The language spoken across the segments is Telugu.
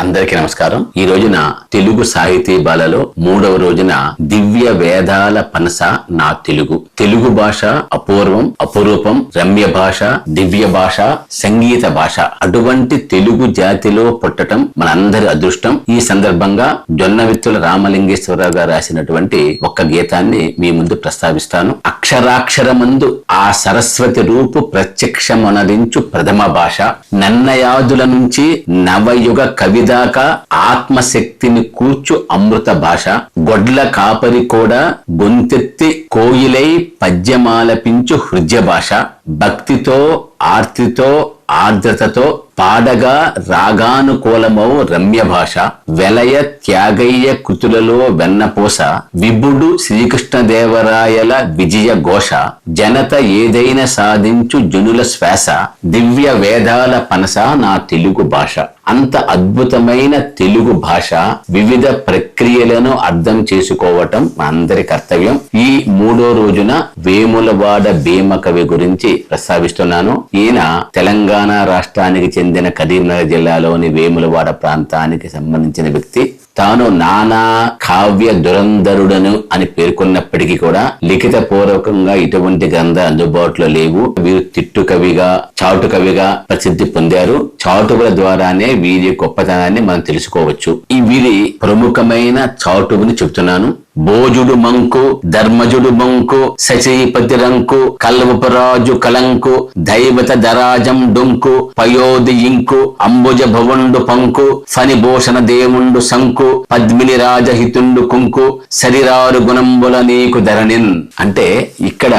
అందరికీ నమస్కారం. ఈ రోజున తెలుగు సాహితీ బాలలో మూడవ రోజున దివ్య వేదాల పనస నా తెలుగు. తెలుగు భాష అపూర్వం అపురూపం రమ్య భాష దివ్య భాష సంగీత భాష. అటువంటి తెలుగు జాతిలో పుట్టటం మనందరి అదృష్టం. ఈ సందర్భంగా జొన్నవిత్తుల రామలింగేశ్వరరావు గారు రాసినటువంటి ఒక్క గీతాన్ని మీ ముందు ప్రస్తావిస్తాను. అక్షరాక్షరమందు ఆ సరస్వతి రూపు ప్రత్యక్షమనరించు ప్రథమ భాష. నన్నయాదుల నుంచి నవయుగ కవిదాకా ఆత్మశక్తిని కూర్చు అమృత భాష. గొడ్ల కాపరి కూడా గొంతెత్తి కోయిలై పద్యమాలపించు హృదయ భాష భక్తితో ఆర్తితో ఆర్ద్రతతో పాడగా రాగానుకూలమౌ రమ్య భాష వెలయ త్యాగయ్య కృతులలో వెన్నపూస. విభుడు శ్రీకృష్ణదేవరాయల విజయ ఘోష. జనత ఏదైనా సాధించు జనుల శ్వాస. దివ్య వేదాల పనస నా తెలుగు భాష. అంత అద్భుతమైన తెలుగు భాష వివిధ ప్రక్రియలను అర్థం చేసుకోవటం మా అందరి కర్తవ్యం. ఈ మూడో రోజున వేములవాడ భీమ కవి గురించి ప్రస్తావిస్తున్నాను. ఈయన తెలంగాణ రాష్ట్రానికి చెందిన కరీంనగర్ జిల్లాలోని వేములవాడ ప్రాంతానికి సంబంధించిన వ్యక్తి. తాను నానా కావ్య దురంధరుడను అని పేర్కొన్నప్పటికీ కూడా లిఖిత పూర్వకంగా ఇటువంటి గ్రంథాలు అందుబాటులో లేవు. వీరు తిట్టు కవిగా చాటు కవిగా ప్రసిద్ధి పొందారు. చాటువుల ద్వారానే వీరి గొప్పతనాన్ని మనం తెలుసుకోవచ్చు. ఈ వీరి ప్రముఖమైన చాటువుని చెప్తున్నాను భోజుడు మంకు ధర్మజుడు మంకు శచీపతి రంకు కల్వపరాజు కలంకు దైవత దరాజం డొంకు పయోది ఇంకు అంబుజ భవండు పంకు ఫణిభూషణ దేవుండు సంకు పద్మిని రాజహితుండు కుంకు శరీరారు గుణంబుల నీకు ధరణిన్. అంటే ఇక్కడ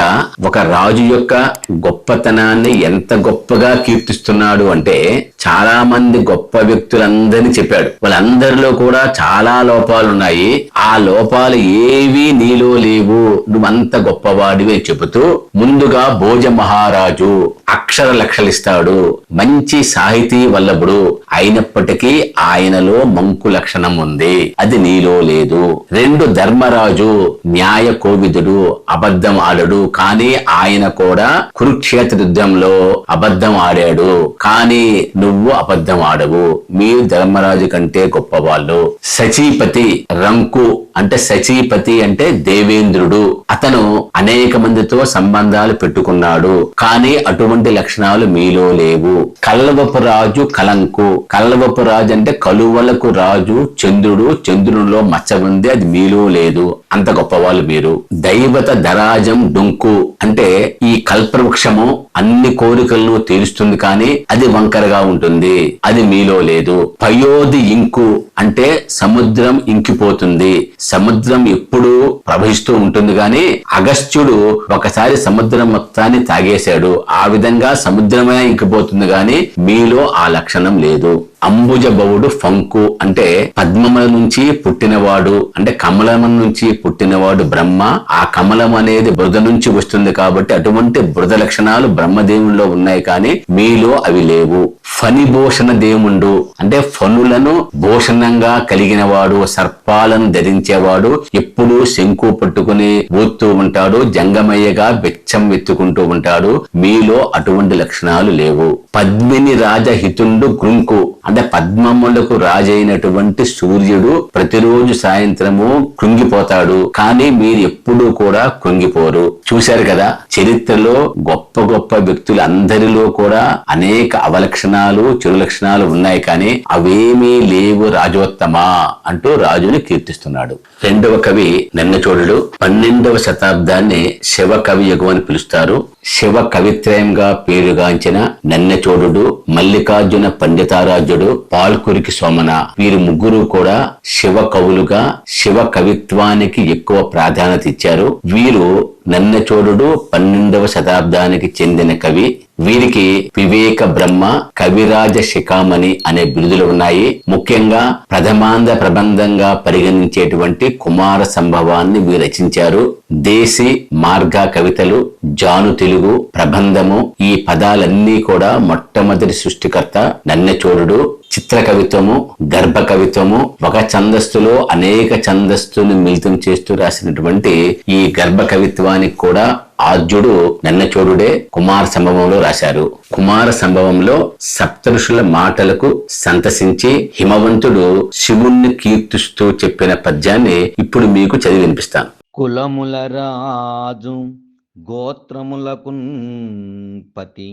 ఒక రాజు యొక్క గొప్పతనాన్ని ఎంత గొప్పగా కీర్తిస్తున్నాడు అంటే చాలా మంది గొప్ప వ్యక్తులందరినీ చెప్పాడు. వాళ్ళందరిలో కూడా చాలా లోపాలు ఉన్నాయి ఆ లోపాలు ఏవి నీలో లేవు. నువ్వంత గొప్పవాడివి అని చెబుతూ ముందుగా భోజ మహారాజు అక్షర లక్షలిస్తాడు. మంచి సాహితీ వల్లభుడు అయినప్పటికీ ఆయనలో మంకు లక్షణం ఉంది. అది నీలో లేదు. రెండు ధర్మరాజు న్యాయ కోవిదుడు అబద్ధం ఆడడు. కానీ ఆయన కూడా కురుక్షేత్ర యుద్ధంలో అబద్ధం ఆడాడు. కానీ నువ్వు అబద్ధం ఆడవు. మీరు ధర్మరాజు కంటే గొప్పవాళ్ళు. సచీపతి రంకు అంటే సచీపతి అంటే దేవేంద్రుడు. అతను అనేక మందితో సంబంధాలు పెట్టుకున్నాడు. కానీ అటువంటి లక్షణాలు మీలో లేవు. కల్లవపు రాజు కలంకు కల్లవపు రాజు అంటే కలువలకు రాజు చంద్రుడు. చంద్రునిలో మచ్చ ఉంది అది మీలో లేదు. అంత గొప్పవాళ్ళు మీరు. దైవత దరాజం డొంకు. అంటే ఈ కల్పవృక్షము అన్ని కోరికలను తీరుస్తుంది కానీ అది వంకరగా ఉంటుంది. అది మీలో లేదు. పయోది ఇంకు. అంటే సముద్రం ఇంకిపోతుంది. సముద్రం ఎప్పుడూ ప్రవహిస్తూ ఉంటుంది కానీ అగస్త్యుడు ఒకసారి సముద్రం మొత్తాన్ని తాగేశాడు. ఆ విధంగా సముద్రమే ఇంకిపోతుంది కానీ మీలో ఆ లక్షణం లేదు. అంబుజబవుడు ఫంకు అంటే పద్మముల నుంచి పుట్టినవాడు అంటే కమలం నుంచి పుట్టినవాడు బ్రహ్మ. ఆ కమలం అనేది బురద నుంచి వస్తుంది కాబట్టి అటువంటి బురద లక్షణాలు బ్రహ్మదేవుల్లో ఉన్నాయి కానీ మీలో అవి లేవు. ఫణిభూషణ దేవుండు అంటే ఫనులను భూషణంగా కలిగినవాడు సర్పాలను ధరించేవాడు ఎప్పుడూ శంకు పట్టుకుని ఊత్తూ ఉంటాడు జంగమయ్యగా బెచ్చం ఎత్తుకుంటూ ఉంటాడు. మీలో అటువంటి లక్షణాలు లేవు. పద్మిని రాజహితుండు గ్రుంకు అంటే పద్మములకు రాజైనటువంటి సూర్యుడు ప్రతిరోజు సాయంత్రము కృంగిపోతాడు. కానీ మీరు ఎప్పుడూ కూడా కృంగిపోరు. చూశారు కదా? చరిత్రలో గొప్ప గొప్ప వ్యక్తులు అందరిలో కూడా అనేక అవలక్షణాలు చెడు లక్షణాలు ఉన్నాయి. కానీ అవేమీ లేవు రాజోత్తమా అంటూ రాజుని కీర్తిస్తున్నాడు. రెండవ కవి నిన్నచోడుడు పన్నెండవ శతాబ్దాన్ని శివ కవి యుగం అని పిలుస్తారు. శివ కవిత్రయంగా పేరుగాంచిన నన్నచోడుడు మల్లికార్జున పండితారాజ్యుడు పాల్కురికి సోమన. వీరు ముగ్గురు కూడా శివ కవులుగా శివ కవిత్వానికి ఎక్కువ ప్రాధాన్యత ఇచ్చారు. వీరు నన్నచోడు పన్నెండవ శతాబ్దానికి చెందిన కవి. వీరికి వివేక బ్రహ్మ కవిరాజ శిఖామణి అనే బిరుదులు ఉన్నాయి. ముఖ్యంగా ప్రథమాంధ ప్రబంధంగా పరిగణించేటువంటి కుమార సంభవాన్ని వీరు రచించారు. దేశీ మార్గ కవితలు జాను తెలుగు ప్రబంధము ఈ పదాలన్నీ కూడా మొట్టమొదటి సృష్టికర్త నన్నచోడు చిత్ర కవిత్వము గర్భ కవిత్వము ఒక ఛందస్సులో అనేక ఛందస్సును మిళితం చేస్తూ రాసినటువంటి ఈ గర్భ కవిత్వానికి కూడా ఆద్యుడు నన్నచోడుడే కుమార సంభవంలో రాశారు. కుమార సంభవంలో సప్తఋషుల మాటలకు సంతసించి హిమవంతుడు శివుణ్ణి కీర్తిస్తూ చెప్పిన పద్యాన్ని ఇప్పుడు మీకు చదివి వినిపిస్తాను. కులముల రాజు గోత్రములకు పతి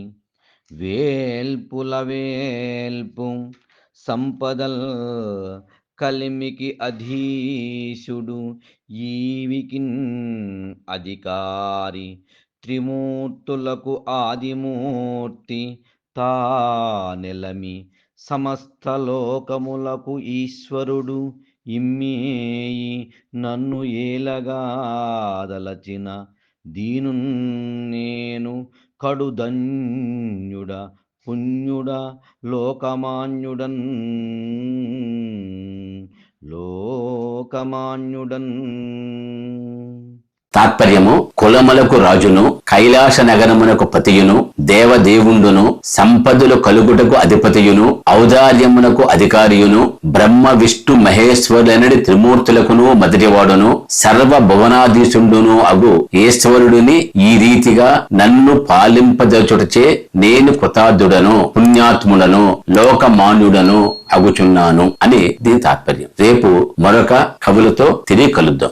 వేల్పుల వేల్పు సంపదల్ కలిమికి అధీశుడు ఈవికి అధికారి. త్రిమూర్తులకు ఆదిమూర్తి తా నెలమి. సమస్త లోకములకు ఈశ్వరుడు ఇమ్మేయి. నన్ను ఏలగాదలచిన దీను నేను కడుధన్యుడ పుణ్యుడ లోకమాన్యుడన్ లోకమాన్యుడన్ తాత్పర్యము కులములకు రాజును కైలాస నగరమునకు పతియును దేవదేవుండును సంపదలు కలుగుటకు అధిపతియును ఔదార్యమునకు అధికారియును బ్రహ్మ విష్ణు మహేశ్వరులనడి త్రిమూర్తులకును మదిరివాడును సర్వ భువనాధీశుండును అగు ఈశ్వరుడిని ఈ రీతిగా నన్ను పాలింపదచుటచే నేను కృతార్థుడను పుణ్యాత్ముడను లోకమాన్యుడను అగుచున్నాను అని దీని తాత్పర్యం. రేపు మరొక కవులతో తిరిగి కలుద్దాం.